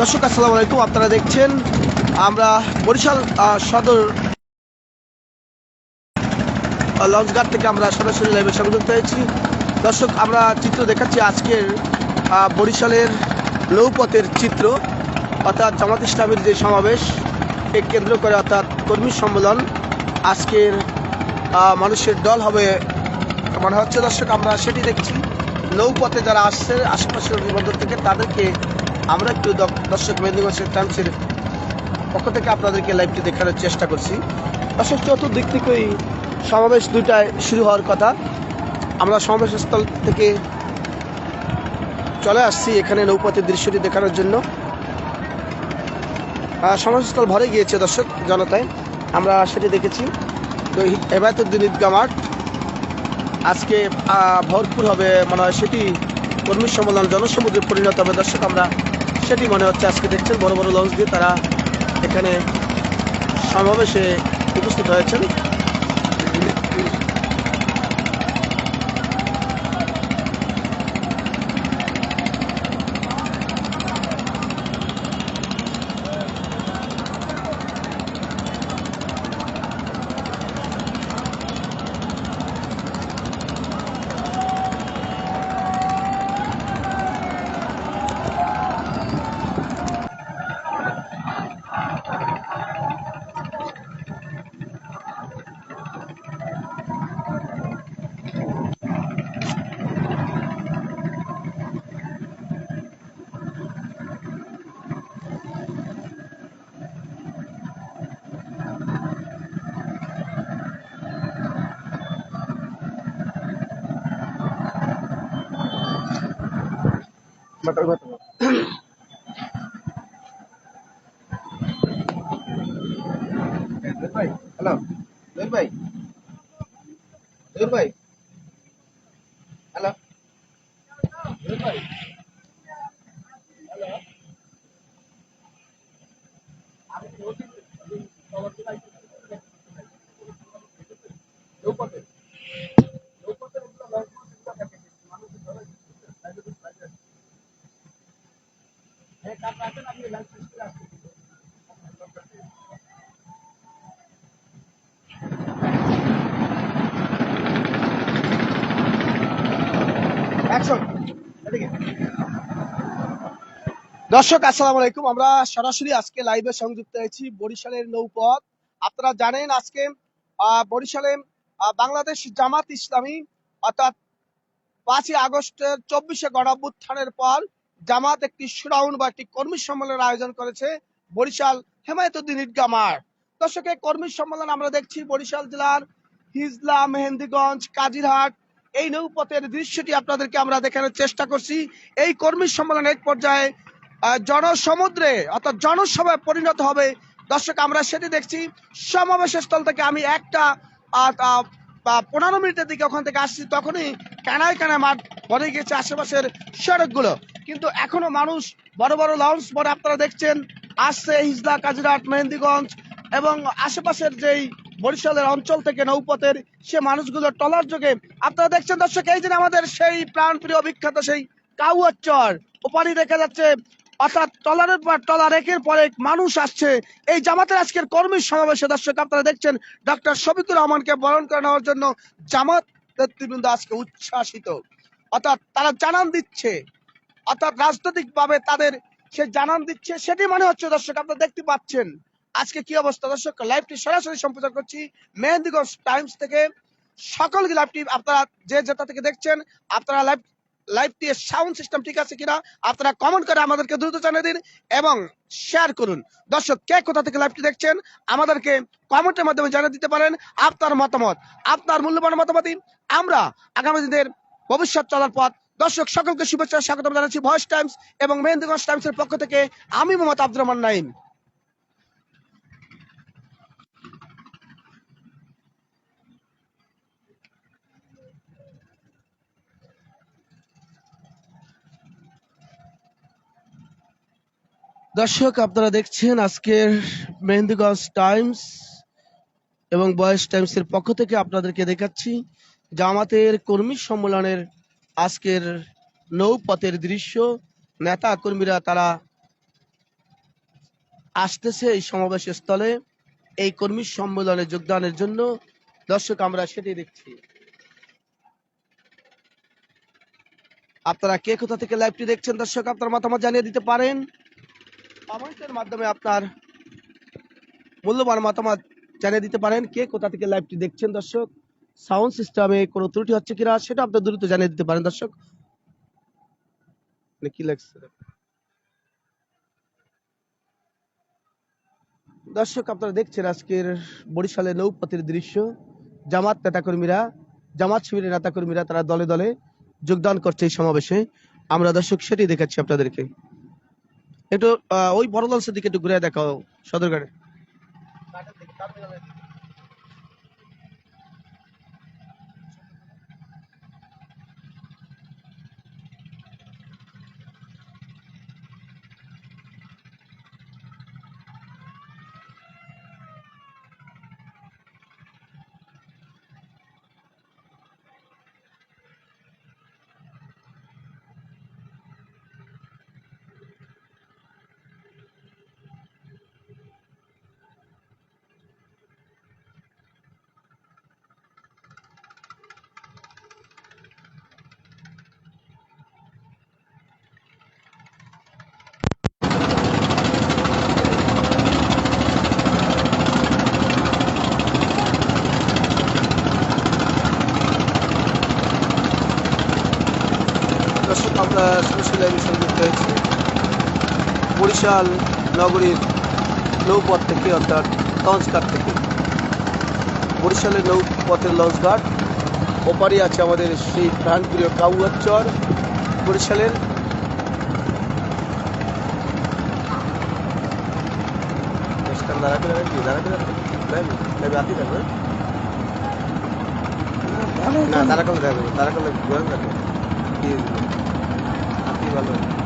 দর্শক, আসসালামু আলাইকুম। আপনারা দেখছেন, আমরা বরিশাল সদর লঞ্চঘাট থেকে আমরা সরাসরি লাইভে সংযুক্ত হয়েছি। দর্শক, আমরা চিত্র দেখাচ্ছি আজকের বরিশালের নৌপথের চিত্র, অর্থাৎ জামাত ইসলামের যে সমাবেশ, এ কেন্দ্র করে অর্থাৎ কর্মী সম্মেলন আজকের মানুষের দল হবে মনে হচ্ছে। দর্শক, আমরা সেটি দেখছি। নৌপথে যারা আসছে, আশেপাশের বিবন্দর থেকে তাদেরকে আমরা একটু দর্শক মেদিনীগঞ্জের টাইমসের পক্ষ থেকে আপনাদেরকে লাইভটি দেখানোর চেষ্টা করছি। দর্শক, চতুর্দিক থেকেই সমাবেশ দুইটায় শুরু হওয়ার কথা। আমরা সমাবেশস্থল থেকে চলে আসছি এখানে নৌপথের দৃশ্যটি দেখানোর জন্য। সমাবেশস্থল ভরে গিয়েছে দর্শক, জনতায়। আমরা সেটি দেখেছি। তো হেমায়তুদ্দিন ঈদগা মাঠ। আজকে ভরপুর হবে, মনে সেটি কর্মী সম্মেলন, জনসমুদ্রে পরিণত হবে। দর্শক, আমরা সেটি মনে হচ্ছে আজকে দেখছেন। বড় বড় লঞ্চ দিয়ে তারা এখানে সমাবেশে উপস্থিত হয়েছেন। play. দর্শক, আসসালাম আলাইকুম। আমরা সরাসরি আজকে লাইভে সংযুক্ত হয়েছি বরিশালের নৌপথ। আপনারা জানেন আজকে বরিশালে বাংলাদেশ জামাত ইসলামী, অর্থাৎ পাঁচই আগস্টের চব্বিশে গণঅভ্যুত্থানের পর জামাত একটি সুরাউন্ড বা একটি কর্মী সম্মেলনের আয়োজন করেছে বরিশাল হেমায়তুদ্দিন ঈদগা মাঠ। দর্শক, এই কর্মী সম্মেলন আমরা দেখছি বরিশাল জেলার হিজলা, মেহেন্দিগঞ্জ, কাজিরহাট। এই নৌপথের দৃশ্যটি আপনাদেরকে আমরা দেখানোর চেষ্টা করছি। এই কর্মী সম্মেলন এক পর্যায়ে জনসমুদ্রে, অর্থাৎ জনসভায় পরিণত হবে। দর্শক, আমরা সেটি দেখছি। সমাবেশ স্থল থেকে আমি একটা পনেরো মিনিটের দিকে ওখান থেকে আসছি, তখনই কানায় কানায় মাঠ ভরে গেছে আশেপাশের সড়কগুলো। কিন্তু এখনও মানুষ বড় বড় লঞ্চ পরে আপনারা দেখছেন, আসছে হিজলা কাজিরাট মেহেন্দিগঞ্জ এবং আশেপাশের যেই বরিশালের অঞ্চল থেকে নৌপথের সে মানুষগুলো টলার যোগে। আপনারা দেখছেন দর্শক, এই যে আমাদের সেই প্রাণপ্রিয় বিখ্যাত সেই কাউয়ার চর ওপারে দেখা যাচ্ছে অর্থাৎ টলারের পর টলার একের পর এক মানুষ আসছে। এই জামাতের আজকের কর্মী সমাবেশে দর্শক আপনারা দেখছেন ডক্টর শফিকুর রহমানকে বরণ করে নেওয়ার জন্য জামাত নেতৃবৃন্দ আজকে উচ্ছ্বাসিত। অর্থাৎ তারা জানান দিচ্ছে, অর্থাৎ রাজনৈতিক ভাবে তাদের সে জানান দিচ্ছে, সেটি মনে হচ্ছে দর্শক আপনারা দেখতে পাচ্ছেন। আজকে কি অবস্থা দর্শক? লাইভটি সরাসরি সম্প্রচার করছি মেহেন্দিগঞ্জ টাইমস থেকে। সকল লাইভটি আপনারা যে যেটা থেকে দেখছেন, আপনারা লাইভ লাইভটি সাউন্ড সিস্টেম ঠিক আছে কিনা আপনারা কমেন্ট করে আমাদেরকে দ্রুত জানিয়ে দিন এবং শেয়ার করুন। দর্শক, কে কোথা থেকে লাইভটি দেখছেন, আমাদেরকে কমেন্টের মাধ্যমে জানিয়ে দিতে পারেন আপনার মতামত, আপনার মূল্যবান মতামতই আমরা আগামী দিনের ভবিষ্যৎ চলার পথ। দর্শক, সকলকে শুভেচ্ছা স্বাগত জানাচ্ছি ভয়েস টাইমস এবং মেহেন্দিগঞ্জ টাইমসের পক্ষ থেকে আমি মোহাম্মদ আব্দুর রহমান নাইম দর্শক, আপনারা দেখছেন আজকের মেহেন্দিগঞ্জ টাইমস এবং বয়েস টাইমসের পক্ষ থেকে আপনাদেরকে দেখাচ্ছি জামাতের কর্মী সম্মেলনের আজকের নৌপথের দৃশ্য। নেতা কর্মীরা তারা আসতেছে এই সমাবেশ স্থলে। এই কর্মী সম্মেলনে যোগদানের জন্য দর্শক, আমরা সেটি দেখছি। আপনারা কে কোথা থেকে লাইভটি দেখছেন দর্শক, আপনার মতামত জানিয়ে দিতে পারেন। কমেন্টের মাধ্যমে আপনার মূল্যবান মতামত জানিয়ে দিতে পারেন। কে কোথা থেকে লাইভটি দেখছেন দর্শক? সাউন্ড সিস্টেমে কোনো ত্রুটি হচ্ছে কিনা সেটা দ্রুত জানিয়ে দিতে পারেন দর্শক। মানে কি লাগছে? দর্শক, আপনারা দেখছেন আজকের বরিশালের নৌপথের দৃশ্য। জামাত নেতাকর্মীরা, জামাত শিবিরের নেতাকর্মীরা তারা দলে দলে যোগদান করছে এই সমাবেশে। আমরা দর্শক সেটাই দেখাচ্ছি আপনাদেরকে। একটু ওই বড় লঞ্চের দিকে একটু ঘুরে দেখাও সদরঘাটে দর্শক আমরা সরাসরি লাইভে সংযুক্ত হয়েছি। বরিশাল নগরীর নৌপথ থেকে অর্থাৎ লঞ্চ ঘাট থেকে। বরিশালের নৌপথের লঞ্চ ঘাট। ওপারে আছে আমাদের সেই প্রাণপ্রিয় কাউয়াচর বরিশালের। দাঁড়া করে রাখবি দাঁড়া করে রাখবি লাইভে eyvallah.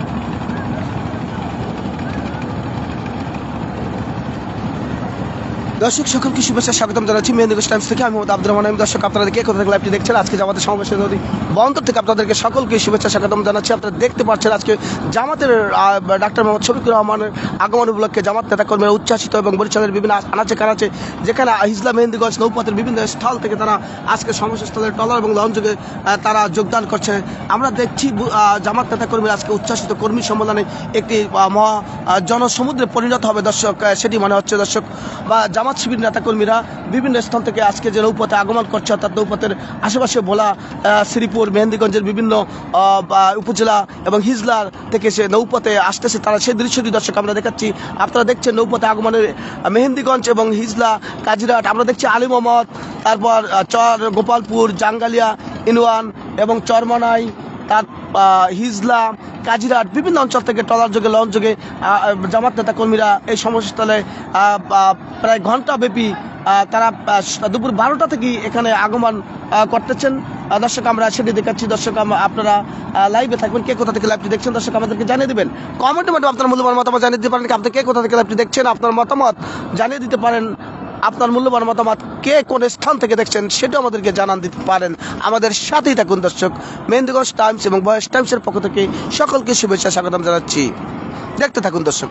দর্শক, সকলকে শুভেচ্ছা, স্বাগতম জানাচ্ছি মেহেন্দিগঞ্জ টাইমস থেকে। আমি মোহাম্মদ আব্দুর রহমান। আমি দর্শক, আপনারা কে কোথা থেকে লাইভটি দেখছেন? আজকে জামাতের সমাবেশের নদী বন্দর থেকে আপনাদেরকে সকলকে শুভেচ্ছা, স্বাগতম জানাচ্ছি। আপনারা দেখতে পাচ্ছেন আজকে জামাতের ডাক্তার মোহাম্মদ শফিকুর রহমানের আগমন উপলক্ষে জামাত নেতাকর্মীরা উচ্ছ্বাসিত এবং বরিশালের বিভিন্ন আনাচে কানাচে যেখানে হিজলা মেহেন্দিগঞ্জ নৌপথের বিভিন্ন স্থল থেকে তারা আজকে সমাবেশস্থলের টলার এবং লঞ্চে তারা যোগদান করছে। আমরা দেখছি জামাত নেতাকর্মীরা আজকে উচ্ছ্বাসিত কর্মী সম্মেলনে একটি মহা জনসমুদ্রে পরিণত হবে দর্শক। সেটি মনে হচ্ছে দর্শক। বা জামাত শিবির নেতাকর্মীরা বিভিন্ন স্থান থেকে আজকে যে নৌপথে আগমন করছে, অর্থাৎ নৌপথের আশেপাশে ভোলা শ্রীপুর, মেহেন্দিগঞ্জের বিভিন্ন উপজেলা এবং হিজলার থেকে সে নৌপথে আসতেছে তারা। সেই দৃশ্যটি দর্শক আমরা দেখাচ্ছি। আপনারা দেখছেন নৌপথে আগমনের মেহেন্দিগঞ্জ এবং হিজলা, কাজিরাট। আমরা দেখছি আলী মোহাম্মদ, তারপর চর, গোপালপুর, জাঙ্গালিয়া, ইনওয়ান এবং চরমনাই তার হিজলা, কাজিরাট, বিভিন্ন অঞ্চল থেকে ট্রলার যোগে, লঞ্চ যোগে জামাত নেতা কর্মীরা এই সমস্যাস্থলে প্রায় ঘণ্টা ব্যাপী তারা দুপুর বারোটা থেকে এখানে আগমন করতেছেন। দর্শক, আমরা সেটি দেখাচ্ছি। দর্শক আপনারা লাইভে থাকবেন। কে কোথা থেকে লাইভটি দেখছেন? দর্শক, আমাদেরকে জানিয়ে দেবেন। কমেন্টের মাধ্যমে আপনার মূল্যবান মতামত জানিয়ে দিতে পারেন আপনি কে কোথা থেকে লাইভটি দেখছেন? আপনার মতামত জানিয়ে দিতে পারেন। আপনার মূল্যবান মতামত কে কোন স্থান থেকে দেখছেন সেটা আমাদেরকে জানান দিতে পারেন। আমাদের সাথেই থাকুন দর্শক। মেহেন্দিগঞ্জ টাইমস এবং বয়স টাইমসের পক্ষ থেকে সকলকে শুভেচ্ছা, স্বাগতম জানাচ্ছি। দেখতে থাকুন দর্শক।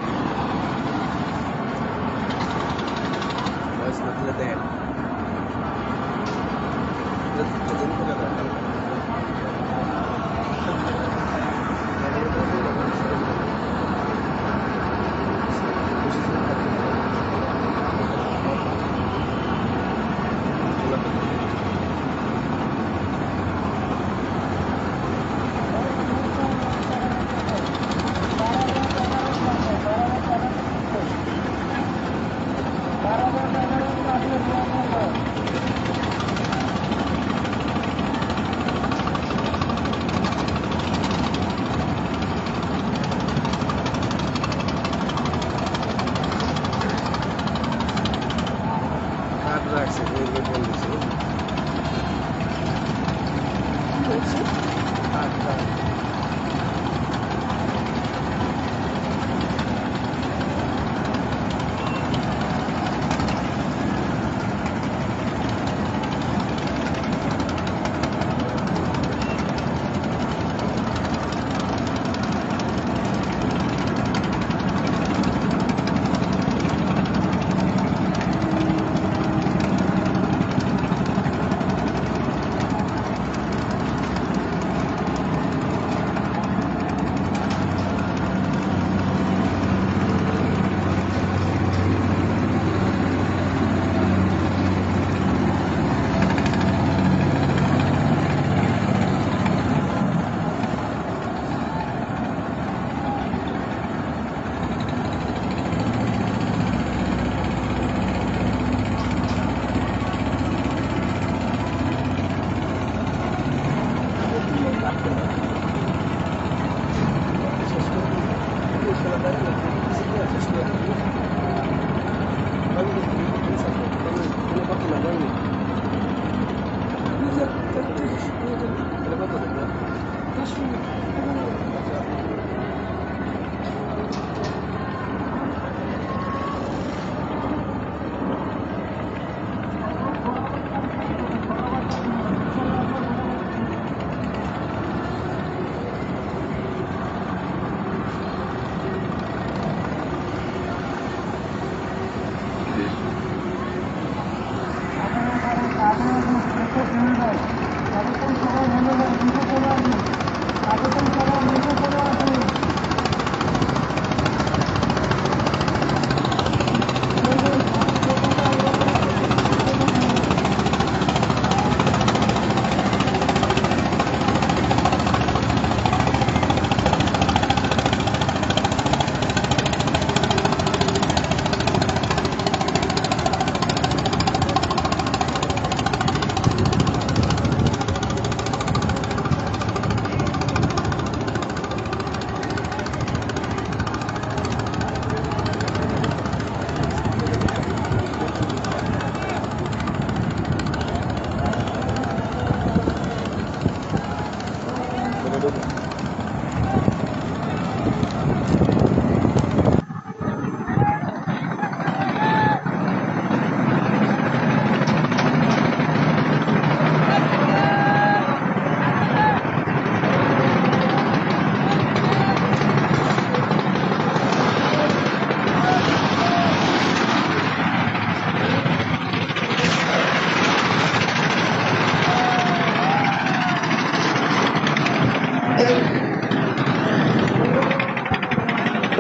どうも。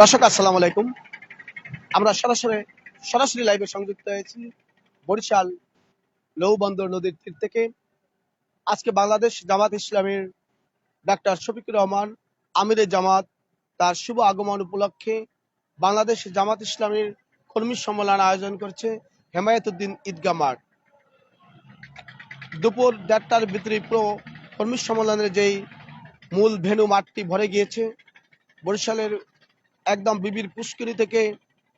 দর্শক, আসসালামু আলাইকুম। আমরা সরাসরি সরাসরি লাইভে সংযুক্ত হয়েছি বরিশাল লৌবন্দর নদীর তীর থেকে। আজকে বাংলাদেশ জামাত ইসলামের ডাক্তার শফিকুর রহমান, আমিরে জামাত, তার শুভ আগমন উপলক্ষে বাংলাদেশ জামাত ইসলামের কর্মী সম্মেলন আয়োজন করছে হেমায়তুদ্দিন ঈদগাহ মাঠ। দুপুর দেড়টার ভিতরে পুরো কর্মী সম্মেলনের যেই মূল ভেনু মাঠটি ভরে গিয়েছে, বরিশালের একদম বিবির পুষ্করি থেকে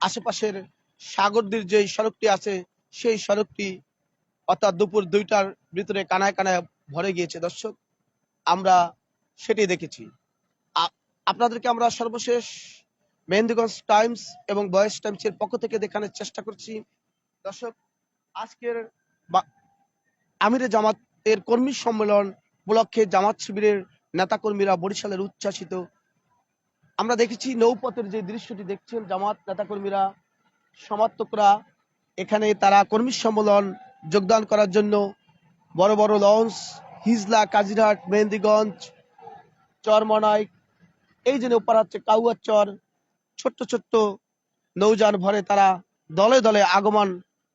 আশেপাশের সাগরদীর যে সড়কটি আছে, সেই সড়কটি অর্থাৎ দুপুর দুইটার ভিতরে কানায় কানায় ভরে গিয়েছে। দর্শক, আমরা সেটি দেখেছি। আপনাদেরকে আমরা সর্বশেষ মেহেন্দিগঞ্জ টাইমস এবং বয়েস টাইমসের পক্ষ থেকে দেখানোর চেষ্টা করছি। দর্শক, আজকের আমিরে জামাতের কর্মী সম্মেলন উপলক্ষে জামাত শিবিরের নেতাকর্মীরা বরিশালের উচ্ছ্বাসিত আমরা দেখেছি নৌপথের যে দৃশ্যটি দেখছেন, জামাত নেতাকর্মীরা, সমর্থকরা, এখানে তারা কর্মী সম্মেলন যোগদান করার জন্য বড় বড় লঞ্চ, হিজলা, কাজিরহাট, মেহেন্দিগঞ্জ চরমনাই এই যে নৌপার হচ্ছে কাউয়ার চর ছোট্ট ছোট্ট নৌযান ভরে তারা দলে দলে আগমন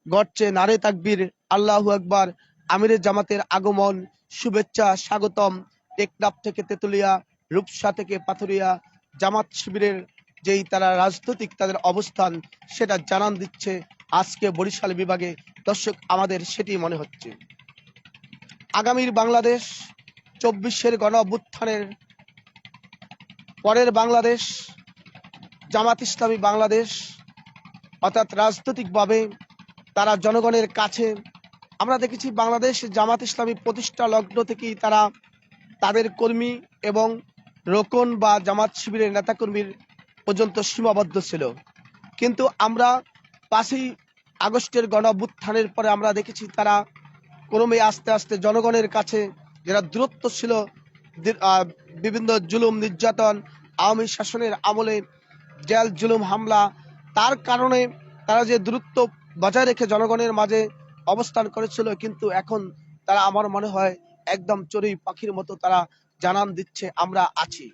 ঘটছে। নারে তাকবীর, আল্লাহু আকবার, আমিরের জামাতের আগমন, শুভেচ্ছা, স্বাগতম, টেকনাফ থেকে তেতুলিয়া, রূপসা থেকে পাথুরিয়া জামাত শিবিরের যেই তারা রাজনৈতিক তাদের অবস্থান, সেটা জানান দিচ্ছে আজকে বরিশাল বিভাগে। দর্শক, আমাদের সেটি মনে হচ্ছে। আগামীর বাংলাদেশ চব্বিশের গণ অভ্যুত্থানের পরের বাংলাদেশ, জামাত ইসলামী বাংলাদেশ, অর্থাৎ রাজনৈতিকভাবে তারা জনগণের কাছে, আমরা দেখেছি বাংলাদেশ জামাত ইসলামী প্রতিষ্ঠা লগ্ন থেকেই তারা তাদের কর্মী এবং রোকন বা জামাত শিবিরের নেতাকর্মীর পর্যন্ত সীমাবদ্ধ ছিল। কিন্তু আমরা পাঁচই আগস্টের গণ পরে আমরা দেখেছি তারা ক্রমে আস্তে আস্তে জনগণের কাছে যারা দূরত্ব ছিল বিভিন্ন জুলুম, নির্যাতন, আওয়ামী শাসনের আমলে জেল, জুলুম, হামলা, তার কারণে তারা যে দূরত্ব বজায় রেখে জনগণের মাঝে অবস্থান করেছিল, কিন্তু এখন তারা, আমার মনে হয়, একদম চড়ুই পাখির মতো তারা জানান দিচ্ছে, আমরা আছি।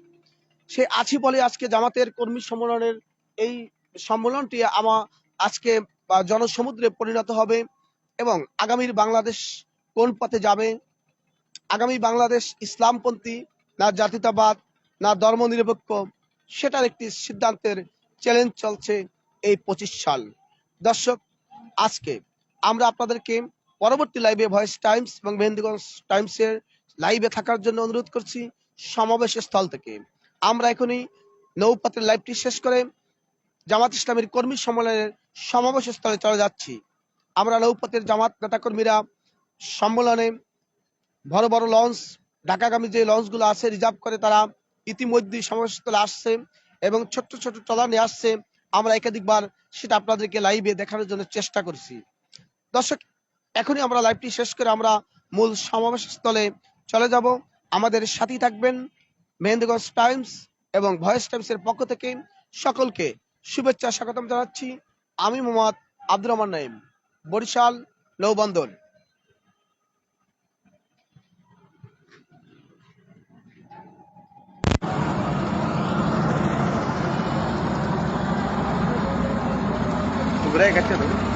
সে আছি বলে আজকে জামাতের কর্মী সম্মেলনের এই সম্মেলনটি আমা, আজকে জনসমুদ্রে পরিণত হবে এবং আগামীর বাংলাদেশ কোন পথে যাবে? আগামী বাংলাদেশ ইসলামপন্থী, না জাতীয়তাবাদ না ধর্মনিরপেক্ষ, সেটার একটি সিদ্ধান্তের চ্যালেঞ্জ চলছে এই পঁচিশ সাল। দর্শক, আজকে আমরা আপনাদেরকে পরবর্তী লাইভে ভয়েস টাইমস এবং মেহেন্দিগঞ্জ টাইমসের লাইভে থাকার জন্য অনুরোধ করছি সমাবেশ স্থল থেকে। আমরা এখনই নৌপথের লাইভটি শেষ করে জামাত ইসলামের কর্মী সম্মেলনের সমাবেশ স্থলে চলে যাচ্ছি। আমরা নৌপথের জামাত নেতাকর্মীরা সম্মেলনে বড় বড় লঞ্চ, ঢাকাগামী যে লঞ্চগুলো আছে রিজার্ভ করে তারা ইতিমধ্যেই সমাবেশস্থলে আসছে এবং ছোট্ট ছোট ট্রলার নিয়ে আসছে। আমরা একাধিকবার সেটা আপনাদেরকে লাইভে দেখানোর জন্য চেষ্টা করছি। দর্শক, এখনই আমরা লাইভটি শেষ করে আমরা মূল সমাবেশ স্থলে চলে যাব। আমাদের সাথেই থাকবেন মেহেন্দ্রগঞ্জ টাইমস এবং ভয়েস টাইমস এর পক্ষ থেকে সকলকে শুভেচ্ছা স্বাগতম জানাচ্ছি। আমি Mohammad Abdur Rahman Naim Barishal নৌবন্দর। Segura aí, Cassiano.